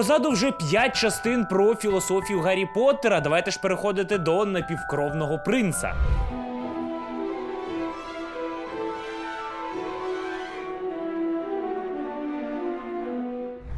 Позаду вже 5 частин про філософію Гаррі Поттера. Давайте ж переходити до напівкровного принца.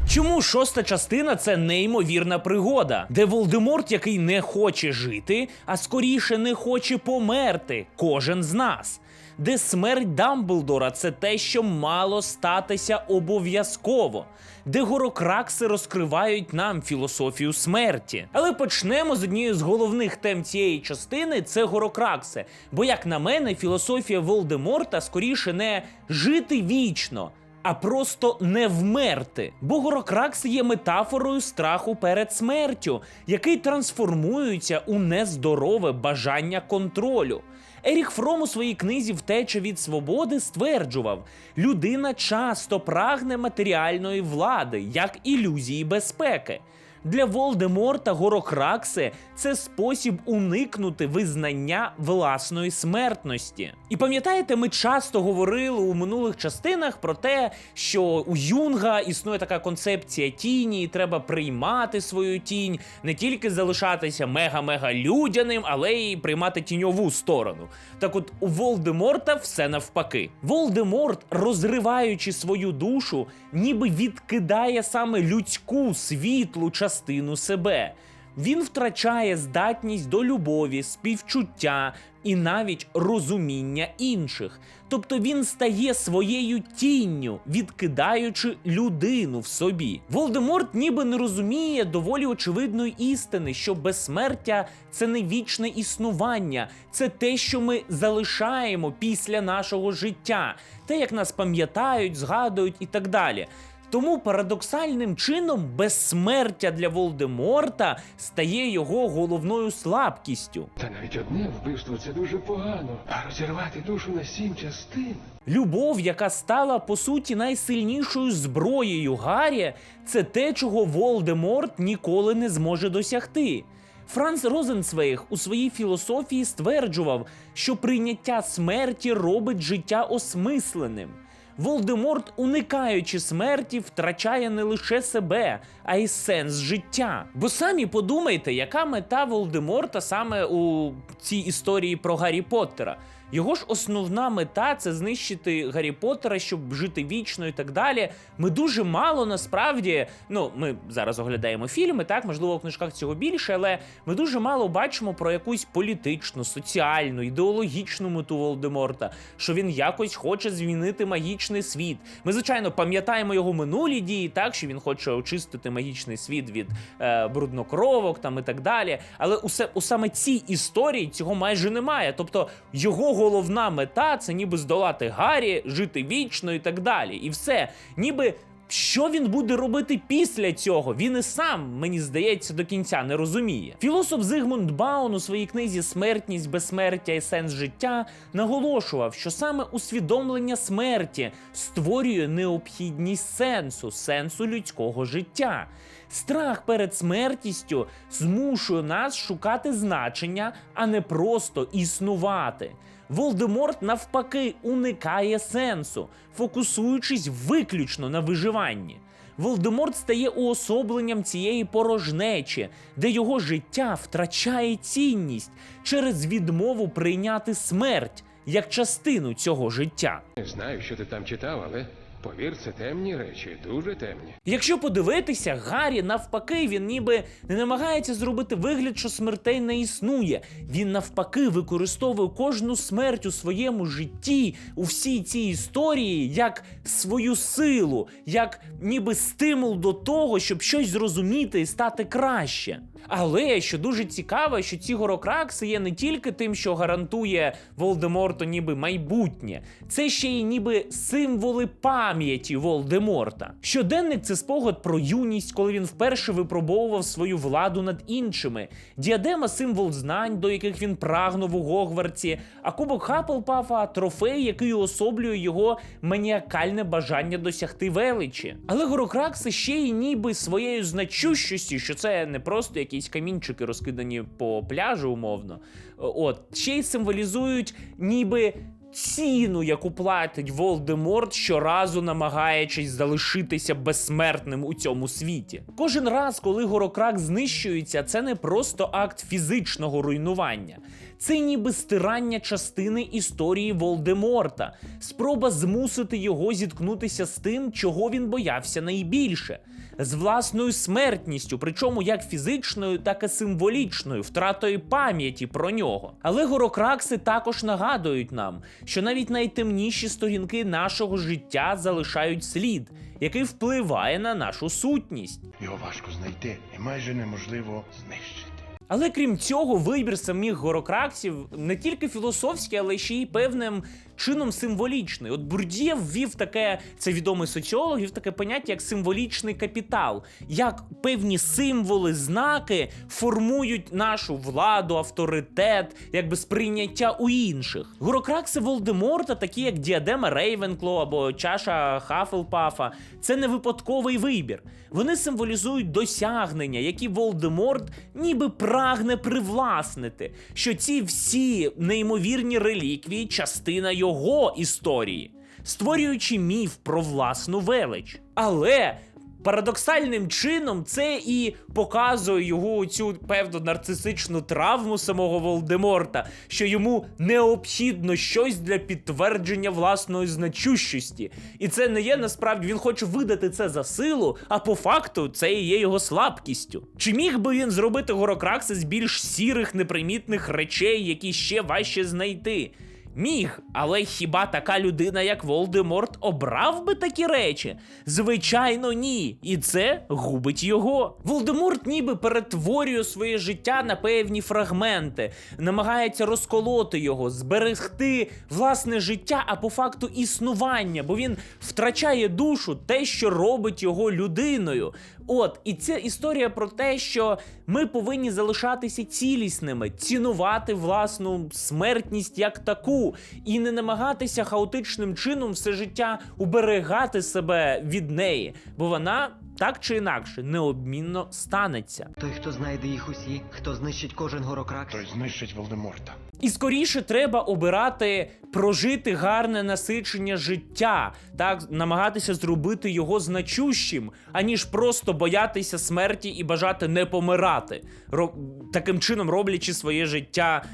Чому шоста частина це неймовірна пригода, де Волдеморт, який не хоче жити, а скоріше не хоче померти, кожен з нас. Де смерть Дамблдора це те, що мало статися обов'язково, де горокракси розкривають нам філософію смерті. Але почнемо з однієї з головних тем цієї частини це горокракси. Бо, як на мене, філософія Волдеморта скоріше не жити вічно а просто не вмерти. Бо горокракс є метафорою страху перед смертю, який трансформується у нездорове бажання контролю. Еріх Фром у своїй книзі Втеча від свободи стверджував: людина часто прагне матеріальної влади, як ілюзії безпеки. Для Волдеморта горокракси це спосіб уникнути визнання власної смертності. І пам'ятаєте, ми часто говорили у минулих частинах про те, що у Юнга існує така концепція тіні, і треба приймати свою тінь, не тільки залишатися мега-мега людяним, але й приймати тіньову сторону. Так от у Волдеморта все навпаки. Волдеморт, розриваючи свою душу, ніби відкидає саме людську світлу частину себе. Він втрачає здатність до любові, співчуття і навіть розуміння інших. Тобто він стає своєю тінню, відкидаючи людину в собі. Волдеморт ніби не розуміє доволі очевидної істини, що безсмертя це не вічне існування, це те, що ми залишаємо після нашого життя, те, як нас пам'ятають, згадують і так далі. Тому парадоксальним чином безсмертя для Волдеморта стає його головною слабкістю. Та навіть одне вбивство це дуже погано. А розірвати душу на сім частин. Любов, яка стала по суті найсильнішою зброєю Гаррі, це те, чого Волдеморт ніколи не зможе досягти. Франц Розенцвейг у своїй філософії стверджував, що прийняття смерті робить життя осмисленим. Волдеморт, уникаючи смерті, втрачає не лише себе, а й сенс життя. Бо самі подумайте, яка мета Волдеморта саме у цій історії про Гаррі Поттера. Його ж основна мета це знищити Гаррі Поттера, щоб жити вічно і так далі. Ми дуже мало насправді. Ну, ми зараз оглядаємо фільми, так можливо, у книжках цього більше, але ми дуже мало бачимо про якусь політичну, соціальну, ідеологічну мету Волдеморта, що він якось хоче змінити магічний світ. Ми, звичайно, пам'ятаємо його минулі дії, так що він хоче очистити магічний світ від е, бруднокровок там і так далі. Але усе у саме цій історії цього майже немає. Тобто його головна мета це ніби здолати Гаррі, жити вічно і так далі. І все, ніби. Що він буде робити після цього? Він і сам, мені здається, до кінця не розуміє. Філософ Зигмунд Баун у своїй книзі Смертність, безсмертя і сенс життя наголошував, що саме усвідомлення смерті створює необхідність сенсу, сенсу людського життя. Страх перед смертістю змушує нас шукати значення, а не просто існувати. Волдеморт навпаки уникає сенсу, фокусуючись виключно на виживанні. Волдеморт стає уособленням цієї порожнечі, де його життя втрачає цінність через відмову прийняти смерть як частину цього життя. Не знаю, що ти там читав, але повір, це темні речі, дуже темні. Якщо подивитися, Гаррі навпаки, він ніби не намагається зробити вигляд, що смертей не існує. Він навпаки використовує кожну смерть у своєму житті, у всій цій історії, як свою силу, як ніби стимул до того, щоб щось зрозуміти і стати краще. Але що дуже цікаво, що ці горокракси є не тільки тим, що гарантує Волдеморту ніби майбутнє, це ще й ніби символи пам'яті Волдеморта. Щоденник це спогад про юність, коли він вперше випробовував свою владу над іншими. Діадема символ знань, до яких він прагнув у Гогвартсі, а кубок Хафлпафа трофей, який уособлює його маніакальне бажання досягти величі. Але горокракси ще й ніби своєю значущістю, що це не просто якісь камінчики розкидані по пляжу, умовно. От ще й символізують ніби ціну, яку платить Волдеморт, щоразу намагаючись залишитися безсмертним у цьому світі. Кожен раз, коли Горокрак знищується, це не просто акт фізичного руйнування. Це ніби стирання частини історії Волдеморта, спроба змусити його зіткнутися з тим, чого він боявся найбільше, з власною смертністю, причому як фізичною, так і символічною, втратою пам'яті про нього. Але горокракси також нагадують нам, що навіть найтемніші сторінки нашого життя залишають слід, який впливає на нашу сутність. Його важко знайти і майже неможливо знищити. Але крім цього, вибір самих горокраксів не тільки філософський, але ще й певним чином символічний. От Бурдєв ввів таке, це відомий соціолог, ввів таке поняття як символічний капітал, як певні символи, знаки формують нашу владу, авторитет, якби сприйняття у інших. Горокракси Волдеморта, такі як діадема Рейвенкло або чаша Хафелпафа, це не випадковий вибір. Вони символізують досягнення, які Волдеморт ніби прагне привласнити, що ці всі неймовірні реліквії частина його історії, створюючи міф про власну велич. Але парадоксальним чином це і показує його цю певну нарцисичну травму самого Волдеморта, що йому необхідно щось для підтвердження власної значущості. І це не є насправді він хоче видати це за силу, а по факту це і є його слабкістю. Чи міг би він зробити Горокракса з більш сірих, непримітних речей, які ще важче знайти? Міг, але хіба така людина, як Волдеморт, обрав би такі речі? Звичайно, ні. І це губить його. Волдеморт ніби перетворює своє життя на певні фрагменти, намагається розколоти його, зберегти власне життя, а по факту існування, бо він втрачає душу, те, що робить його людиною. От, і це історія про те, що ми повинні залишатися цілісними, цінувати власну смертність як таку, і не намагатися хаотичним чином все життя уберегати себе від неї, бо вона так чи інакше необмінно станеться. Той, хто знайде їх усі, хто знищить кожен горокракс. Той знищить Волдеморта. І скоріше треба обирати прожити гарне насичення життя, так намагатися зробити його значущим, аніж просто боятися смерті і бажати не помирати, ро- таким чином роблячи своє життя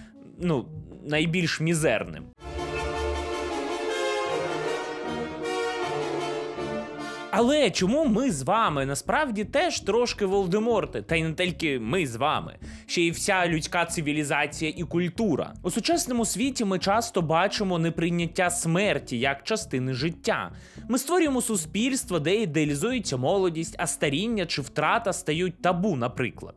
ну найбільш мізерним. Але чому ми з вами насправді теж трошки Волдеморти, та й не тільки ми з вами, ще й вся людська цивілізація і культура. У сучасному світі ми часто бачимо неприйняття смерті як частини життя. Ми створюємо суспільство, де ідеалізується молодість, а старіння чи втрата стають табу, наприклад.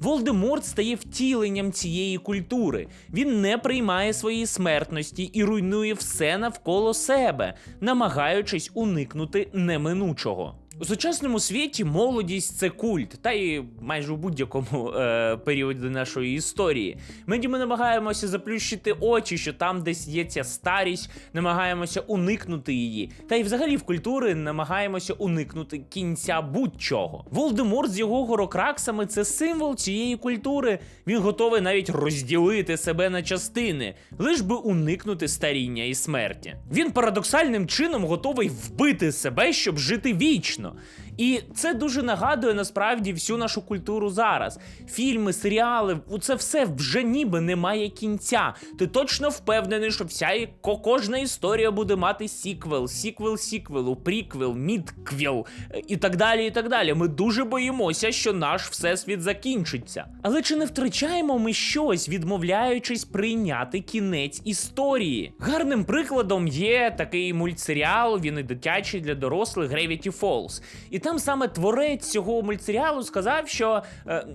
Волдеморт стає втіленням цієї культури. Він не приймає своєї смертності і руйнує все навколо себе, намагаючись уникнути неминучого. У сучасному світі молодість це культ, та й майже у будь-якому е, періоді нашої історії. Ми намагаємося заплющити очі, що там десь є ця старість, намагаємося уникнути її. Та й взагалі в культури намагаємося уникнути кінця будь-чого. Волдеморт з його горокраксами це символ цієї культури. Він готовий навіть розділити себе на частини, лиш би уникнути старіння і смерті. Він парадоксальним чином готовий вбити себе, щоб жити вічно. no. І це дуже нагадує насправді всю нашу культуру зараз. Фільми, серіали, це все вже ніби немає кінця. Ти точно впевнений, що вся кожна історія буде мати сіквел, сіквел сіквелу, приквел, мідквел і так далі. І так далі. Ми дуже боїмося, що наш всесвіт закінчиться. Але чи не втрачаємо ми щось, відмовляючись прийняти кінець історії? Гарним прикладом є такий мультсеріал, він і дитячий для дорослих Gravity Falls. І там саме творець цього мультсеріалу сказав, що е,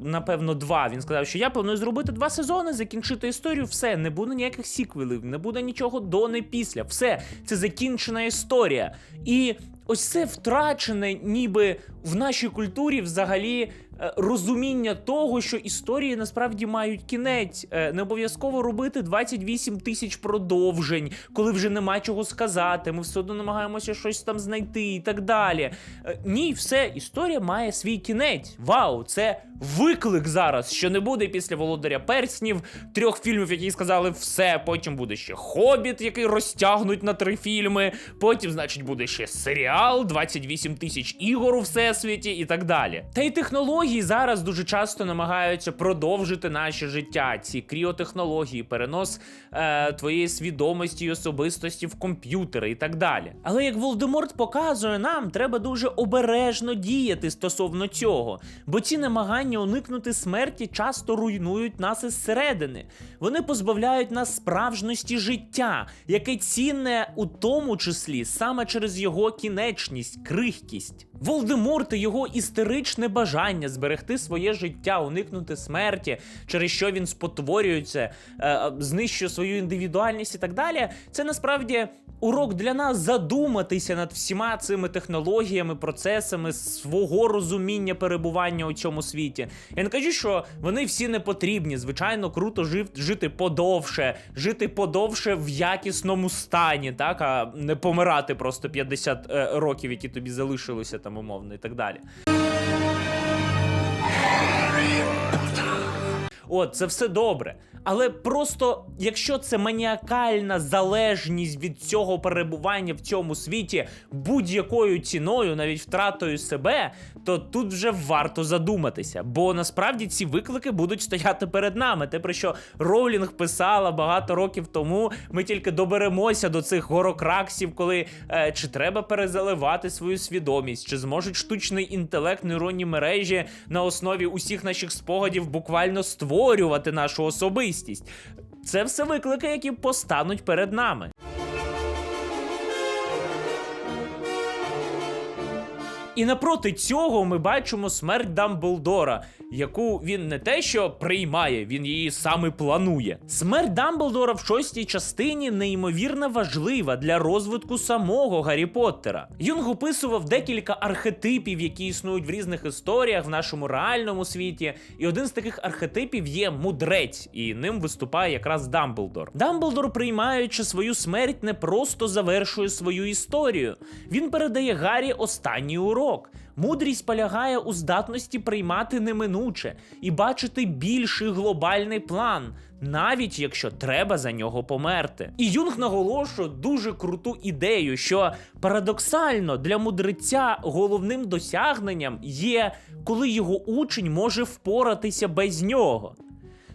напевно два. Він сказав, що я планую зробити два сезони, закінчити історію. Все, не буде ніяких сіквелів, не буде нічого до, не після. Все, це закінчена історія. І ось це втрачене, ніби в нашій культурі взагалі розуміння того, що історії насправді мають кінець. Е, Не обов'язково робити 28 тисяч продовжень, коли вже нема чого сказати. Ми все одно намагаємося щось там знайти і так далі. Е, Ні, все, історія має свій кінець. Вау, це виклик зараз, що не буде після Володаря Перснів, трьох фільмів, які сказали все. Потім буде ще Хобіт, який розтягнуть на три фільми. Потім, значить, буде ще серіал, 28 тисяч ігор у всесвіті і так далі. Та й технології зараз дуже часто намагаються продовжити наше життя. Ці кріотехнології, перенос е, твоєї свідомості і особистості в комп'ютери і так далі. Але як Волдеморт показує нам, треба дуже обережно діяти стосовно цього, бо ці намагання уникнути смерті часто руйнують нас із середини. Вони позбавляють нас справжності життя, яке цінне у тому числі саме через його кінечність, крихкість. Волдеморт і його істеричне бажання зберегти своє життя, уникнути смерті, через що він спотворюється, е, знищує свою індивідуальність і так далі. Це насправді урок для нас задуматися над всіма цими технологіями, процесами свого розуміння перебування у цьому світі. Я не кажу, що вони всі не потрібні. Звичайно, круто жив, жити подовше, жити подовше в якісному стані, так а не помирати просто 50 е, років, які тобі залишилося там умовно і так далі. От, це все добре. Але просто, якщо це маніакальна залежність від цього перебування в цьому світі будь-якою ціною, навіть втратою себе, то тут вже варто задуматися. Бо насправді ці виклики будуть стояти перед нами. Те, про що Роулінг писала багато років тому, ми тільки доберемося до цих горокраксів, коли е, чи треба перезаливати свою свідомість, чи зможуть штучний інтелект, нейронні мережі на основі усіх наших спогадів буквально створювати нашу особистість. Це все виклики, які постануть перед нами. І напроти цього ми бачимо смерть Дамблдора, яку він не те, що приймає, він її саме планує. Смерть Дамблдора в шостій частині неймовірно важлива для розвитку самого Гаррі Поттера. Юнг описував декілька архетипів, які існують в різних історіях в нашому реальному світі. І один з таких архетипів є мудрець, і ним виступає якраз Дамблдор. Дамблдор, приймаючи свою смерть, не просто завершує свою історію. Він передає Гаррі останній урок. Мудрість полягає у здатності приймати неминуче і бачити більший глобальний план, навіть якщо треба за нього померти. І Юнг наголошує дуже круту ідею, що парадоксально для мудреця головним досягненням є, коли його учень може впоратися без нього.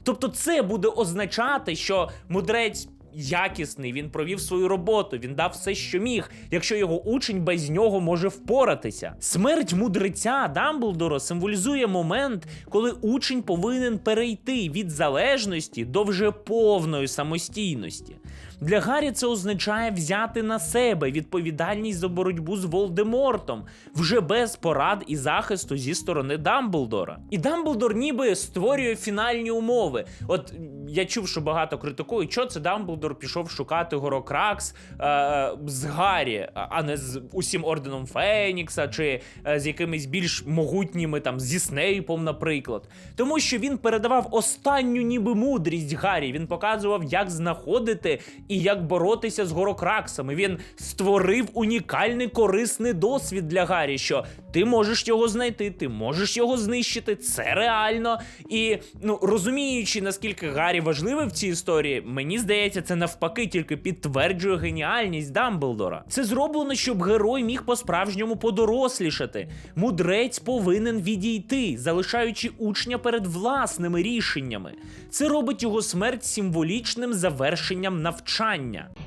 Тобто, це буде означати, що мудрець якісний, він провів свою роботу, він дав все, що міг, якщо його учень без нього може впоратися. Смерть мудреця Дамблдора символізує момент, коли учень повинен перейти від залежності до вже повної самостійності. Для Гаррі це означає взяти на себе відповідальність за боротьбу з Волдемортом вже без порад і захисту зі сторони Дамблдора. І Дамблдор ніби створює фінальні умови. От я чув, що багато критикують, що це Дамблдор пішов шукати Горокракс е, з Гаррі, а- а не з усім орденом Фенікса, чи е, з якимись більш могутніми там зі Снейпом, наприклад. Тому що він передавав останню ніби мудрість Гаррі. Він показував, як знаходити і як боротися з горокраксами. Він створив унікальний корисний досвід для Гаррі, що ти можеш його знайти, ти можеш його знищити, це реально. І ну розуміючи, наскільки Гаррі важливий в цій історії, мені здається, це навпаки тільки підтверджує геніальність Дамблдора. Це зроблено, щоб герой міг по-справжньому подорослішати. Мудрець повинен відійти, залишаючи учня перед власними рішеннями. Це робить його смерть символічним завершенням навчання.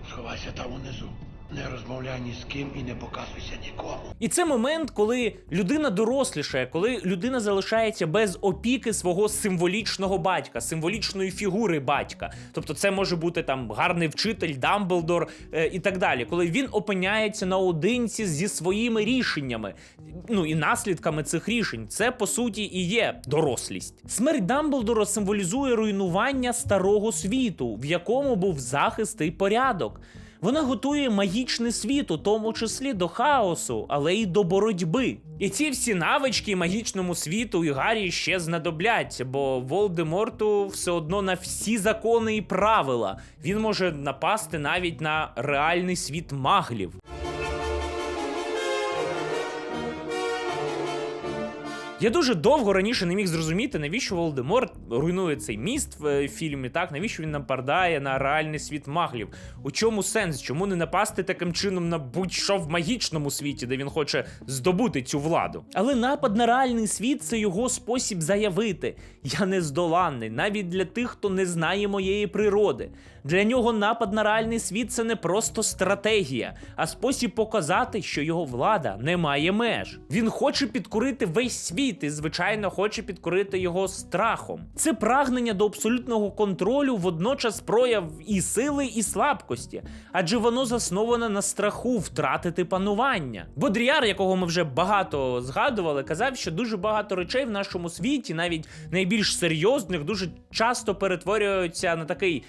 Сховайся там унизу. Не розмовляй ні з ким і не показуйся нікому. І це момент, коли людина дорослішає, коли людина залишається без опіки свого символічного батька, символічної фігури батька. Тобто, це може бути там гарний вчитель, Дамблдор е, і так далі, коли він опиняється наодинці зі своїми рішеннями, ну і наслідками цих рішень. Це по суті і є дорослість. Смерть Дамблдора символізує руйнування старого світу, в якому був захист і порядок. Вона готує магічний світ, у тому числі до хаосу, але й до боротьби. І ці всі навички магічному світу і Гаррі ще знадобляться, бо Волдеморту все одно на всі закони і правила. Він може напасти навіть на реальний світ маглів. Я дуже довго раніше не міг зрозуміти, навіщо Волдеморт руйнує цей міст в е, фільмі, так навіщо він нападає на реальний світ маглів. У чому сенс? Чому не напасти таким чином на будь-що в магічному світі, де він хоче здобути цю владу? Але напад на реальний світ це його спосіб заявити: я нездоланний, навіть для тих, хто не знає моєї природи. Для нього напад на реальний світ це не просто стратегія, а спосіб показати, що його влада не має меж. Він хоче підкорити весь світ і, звичайно, хоче підкорити його страхом. Це прагнення до абсолютного контролю водночас прояв і сили, і слабкості, адже воно засноване на страху втратити панування. Бодріар, якого ми вже багато згадували, казав, що дуже багато речей в нашому світі, навіть найбільш серйозних, дуже часто перетворюються на такий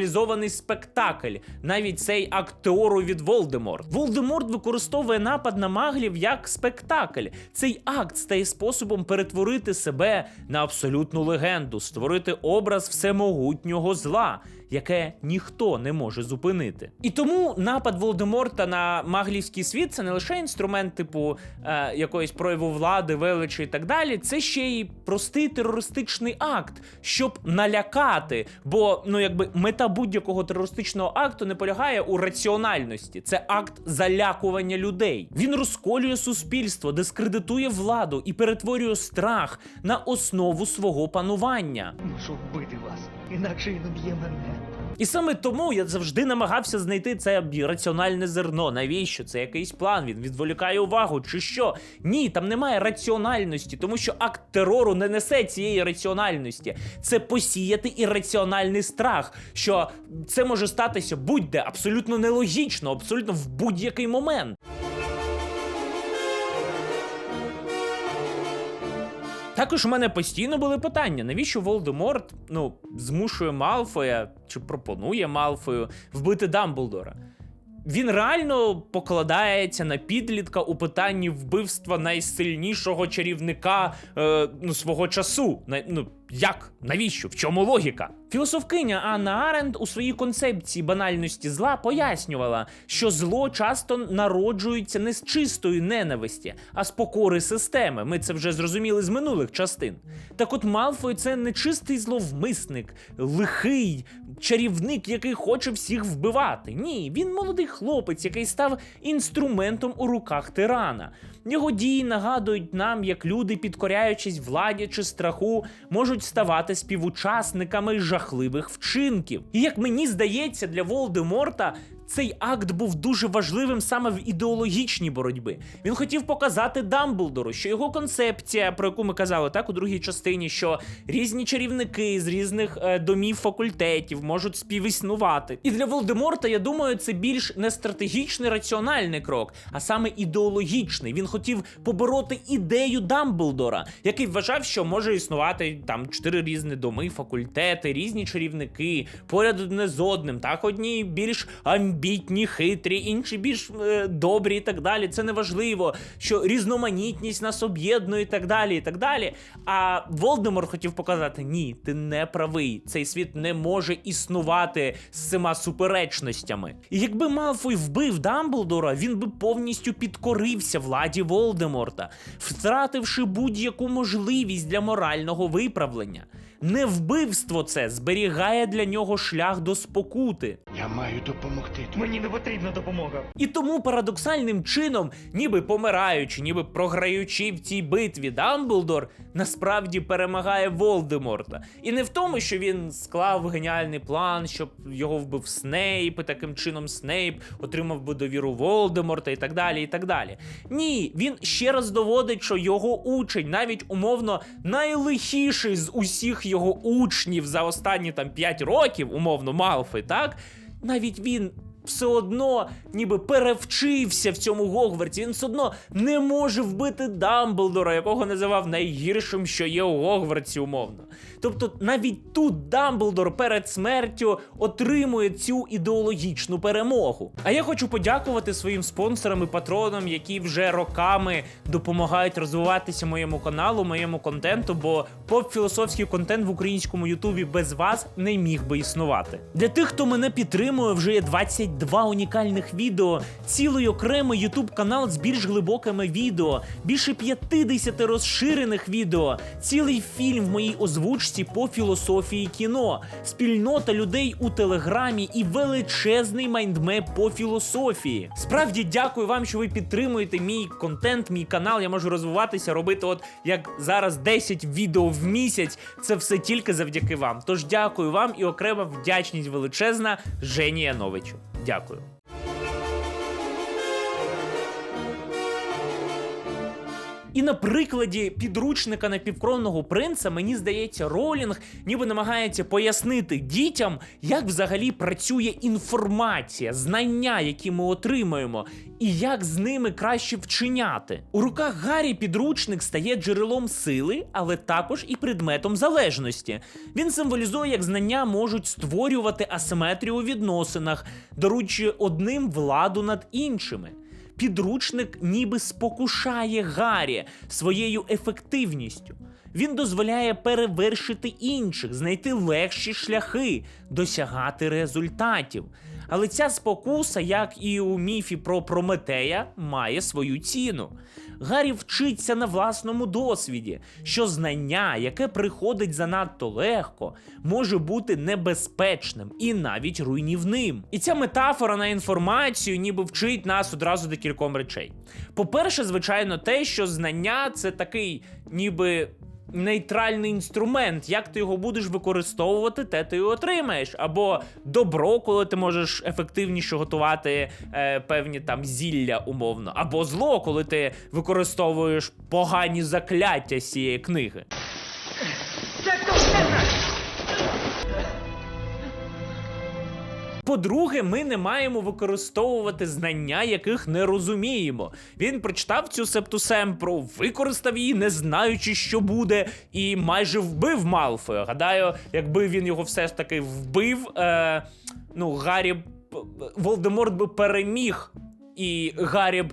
театралізований спектакль, навіть цей акт від Волдеморт. Волдеморт використовує напад на маглів як спектакль. Цей акт стає способом перетворити себе на абсолютну легенду, створити образ всемогутнього зла. Яке ніхто не може зупинити, і тому напад Волдеморта на маглівський світ це не лише інструмент типу е, якоїсь прояву влади, величі і так далі. Це ще й простий терористичний акт, щоб налякати. Бо ну якби мета будь-якого терористичного акту не полягає у раціональності. Це акт залякування людей. Він розколює суспільство, дискредитує владу і перетворює страх на основу свого панування. Мушу вбити вас, інакше він уб'є мене. І саме тому я завжди намагався знайти це раціональне зерно. Навіщо? Це якийсь план, він відволікає увагу, чи що? Ні, там немає раціональності, тому що акт терору не несе цієї раціональності. Це посіяти ірраціональний страх, що це може статися будь-де абсолютно нелогічно, абсолютно в будь-який момент. Також у мене постійно були питання, навіщо Волдеморт ну, змушує Малфоя чи пропонує Малфою вбити Дамблдора. Він реально покладається на підлітка у питанні вбивства найсильнішого чарівника е, ну, свого часу. най, ну, як? Навіщо? В чому логіка? Філософкиня Анна Аренд у своїй концепції банальності зла пояснювала, що зло часто народжується не з чистої ненависті, а з покори системи. Ми це вже зрозуміли з минулих частин. Так от Малфой це не чистий зловмисник, лихий чарівник, який хоче всіх вбивати. Ні, він молодий хлопець, який став інструментом у руках тирана. Його дії нагадують нам, як люди, підкоряючись владі чи страху, можуть ставати співучасниками жахливих вчинків. І як мені здається, для Волдеморта цей акт був дуже важливим саме в ідеологічній боротьбі. Він хотів показати Дамблдору, що його концепція, про яку ми казали так у другій частині, що різні чарівники з різних е, домів факультетів можуть співіснувати. І для Волдеморта, я думаю, це більш не стратегічний раціональний крок, а саме ідеологічний. Він хотів побороти ідею Дамблдора, який вважав, що може існувати там чотири різні доми, факультети, різні чарівники, поряд одне з одним. Так, одні більш амбітні, хитрі, інші більш е, добрі і так далі. Це не важливо, що різноманітність нас об'єднує і так далі. і так далі. А Волдемор хотів показати: ні, ти не правий. Цей світ не може існувати з цими суперечностями. І якби Малфой вбив Дамблдора, він би повністю підкорився владі Волдеморта, втративши будь-яку можливість для морального виправлення. Не вбивство це зберігає для нього шлях до спокути. Я маю допомогти. Мені не потрібна допомога. І тому парадоксальним чином, ніби помираючи, ніби програючи в цій битві, Дамблдор насправді перемагає Волдеморта. І не в тому, що він склав геніальний план, щоб його вбив Снейп, і таким чином Снейп отримав би довіру Волдеморта і так далі. і так далі. Ні, він ще раз доводить, що його учень, навіть умовно найлихіший з усіх його учнів за останні там 5 років, умовно, Малфой, так? Навіть він все одно ніби перевчився в цьому Гогвартсі. Він все одно не може вбити Дамблдора, якого називав найгіршим, що є у Гогвартсі, умовно. Тобто навіть тут Дамблдор перед смертю отримує цю ідеологічну перемогу. А я хочу подякувати своїм спонсорам і патронам, які вже роками допомагають розвиватися моєму каналу, моєму контенту, бо поп-філософський контент в українському Ютубі без вас не міг би існувати. Для тих, хто мене підтримує, вже є 22 унікальних відео, цілий окремий Ютуб канал з більш глибокими відео, більше 50 розширених відео, цілий фільм в моїй озвучці по філософії кіно, спільнота людей у телеграмі і величезний майндмеп по філософії. Справді дякую вам, що ви підтримуєте мій контент, мій канал. Я можу розвиватися, робити, от як зараз 10 відео в місяць. Це все тільки завдяки вам. Тож дякую вам і окрема вдячність величезна Жені Яновичу. Дякую. І на прикладі підручника напівкровного принца, мені здається, Ролінг ніби намагається пояснити дітям, як взагалі працює інформація, знання, які ми отримуємо, і як з ними краще вчиняти. У руках Гаррі підручник стає джерелом сили, але також і предметом залежності. Він символізує, як знання можуть створювати асиметрію у відносинах, даруючи одним владу над іншими підручник ніби спокушає Гаррі своєю ефективністю. Він дозволяє перевершити інших, знайти легші шляхи, досягати результатів. Але ця спокуса, як і у міфі про Прометея, має свою ціну. Гаррі вчиться на власному досвіді, що знання, яке приходить занадто легко, може бути небезпечним і навіть руйнівним. І ця метафора на інформацію ніби вчить нас одразу декільком речей. По-перше, звичайно, те, що знання це такий, ніби нейтральний інструмент. Як ти його будеш використовувати, те ти і отримаєш. Або добро, коли ти можеш ефективніше готувати е, певні там зілля умовно, або зло, коли ти використовуєш погані закляття з цієї книги. По-друге, ми не маємо використовувати знання, яких не розуміємо. Він прочитав цю септусемпру, використав її, не знаючи, що буде, і майже вбив Малфоя. Гадаю, якби він його все ж таки вбив, е, ну, Гаррі Волдеморт би переміг, і Гаррі б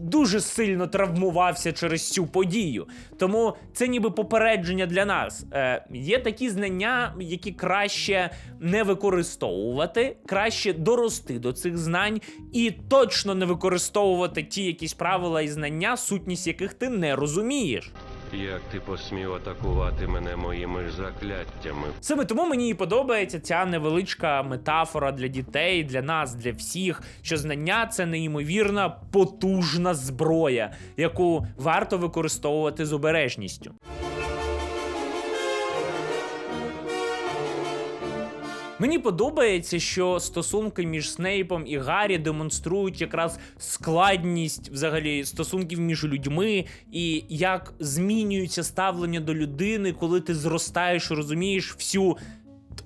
дуже сильно травмувався через цю подію. Тому це ніби попередження для нас. Е, є такі знання, які краще не використовувати, краще дорости до цих знань і точно не використовувати ті якісь правила і знання, сутність яких ти не розумієш. Як ти посмів атакувати мене моїми закляттями? Саме тому мені і подобається ця невеличка метафора для дітей, для нас, для всіх, що знання це неймовірна потужна зброя, яку варто використовувати з обережністю. Мені подобається, що стосунки між Снейпом і Гаррі демонструють якраз складність взагалі стосунків між людьми, і як змінюється ставлення до людини, коли ти зростаєш, розумієш всю.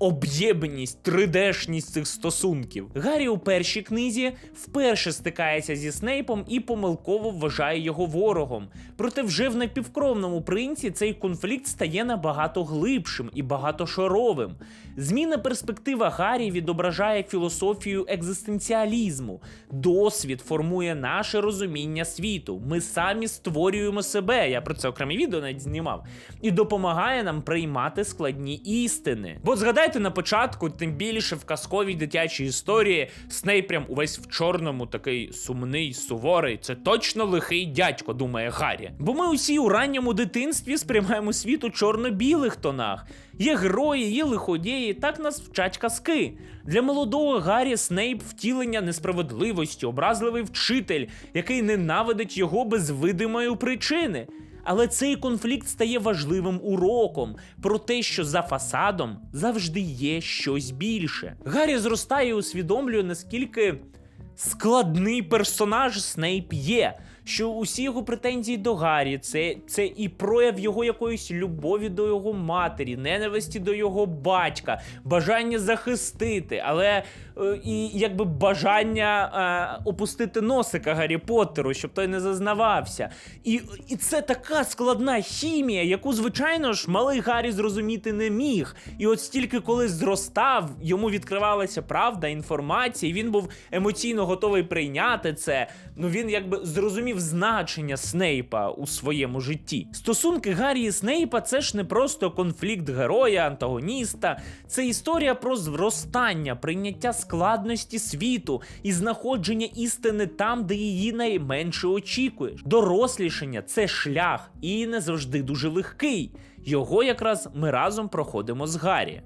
Об'єбність, 3D-шність цих стосунків. Гаррі у першій книзі вперше стикається зі Снейпом і помилково вважає його ворогом. Проте вже в напівкровному принці цей конфлікт стає набагато глибшим і багатошаровим. Зміна перспектива Гаррі відображає філософію екзистенціалізму. Досвід формує наше розуміння світу. Ми самі створюємо себе. Я про це окреме відео навіть знімав, і допомагає нам приймати складні істини. Бо згадайте на початку, тим більше в казковій дитячій історії, Снейп прям увесь в чорному, такий сумний, суворий. Це точно лихий дядько, думає Гаррі. Бо ми усі у ранньому дитинстві сприймаємо світ у чорно-білих тонах. Є герої, є лиходії, так нас вчать казки. Для молодого Гаррі Снейп втілення несправедливості, образливий вчитель, який ненавидить його без видимої причини. Але цей конфлікт стає важливим уроком про те, що за фасадом завжди є щось більше. Гаррі зростає і усвідомлює, наскільки складний персонаж Снейп є, що усі його претензії до Гаррі це, це і прояв його якоїсь любові до його матері, ненависті до його батька, бажання захистити, але е, і якби бажання е, опустити носика Гаррі Поттеру, щоб той не зазнавався. І, і це така складна хімія, яку, звичайно ж, малий Гаррі зрозуміти не міг. І от стільки коли зростав, йому відкривалася правда, інформація, і він був емоційно готовий прийняти це. Ну він якби зрозумів значення Снейпа у своєму житті. Стосунки Гаррі і Снейпа це ж не просто конфлікт героя, антагоніста, це історія про зростання, прийняття складності світу і знаходження істини там, де її найменше очікуєш. Дорослішання це шлях і не завжди дуже легкий. Його якраз ми разом проходимо з Гаррі.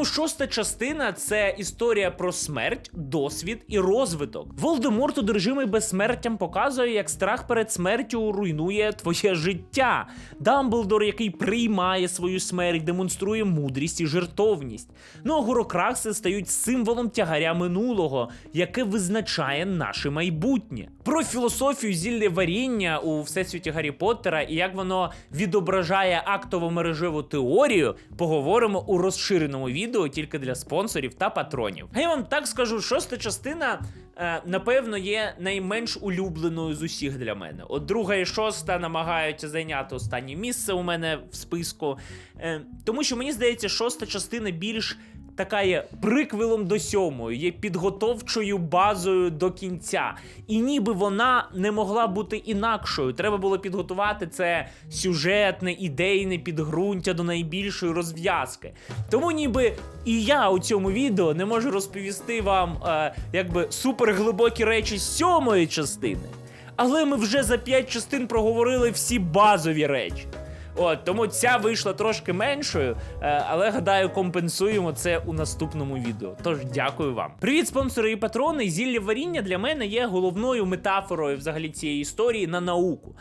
Тому шоста частина це історія про смерть, досвід і розвиток. Волдеморт, одержимий безсмертям, показує, як страх перед смертю руйнує твоє життя. Дамблдор, який приймає свою смерть, демонструє мудрість і жертовність. Ну а гурокракси стають символом тягаря минулого, яке визначає наше майбутнє. Про філософію зілля варіння у всесвіті Гаррі Поттера і як воно відображає актово мережеву теорію, поговоримо у розширеному відео тільки для спонсорів та патронів. А я вам так скажу, шоста частина. е, Напевно, є найменш улюбленою з усіх для мене. От друга і шоста намагаються зайняти останнє місце у мене в списку. Е, Тому що мені здається, шоста частина більш така є приквелом до сьомої, є підготовчою базою до кінця. І ніби вона не могла бути інакшою. Треба було підготувати це сюжетне, ідейне підґрунтя до найбільшої розв'язки. Тому ніби і я у цьому відео не можу розповісти вам е, якби суперглибокі речі з сьомої частини. Але ми вже за п'ять частин проговорили всі базові речі. От тому ця вийшла трошки меншою, е, але гадаю, компенсуємо це у наступному відео. Тож дякую вам. Привіт, спонсори і патрони. Зілля варіння для мене є головною метафорою взагалі цієї історії на науку.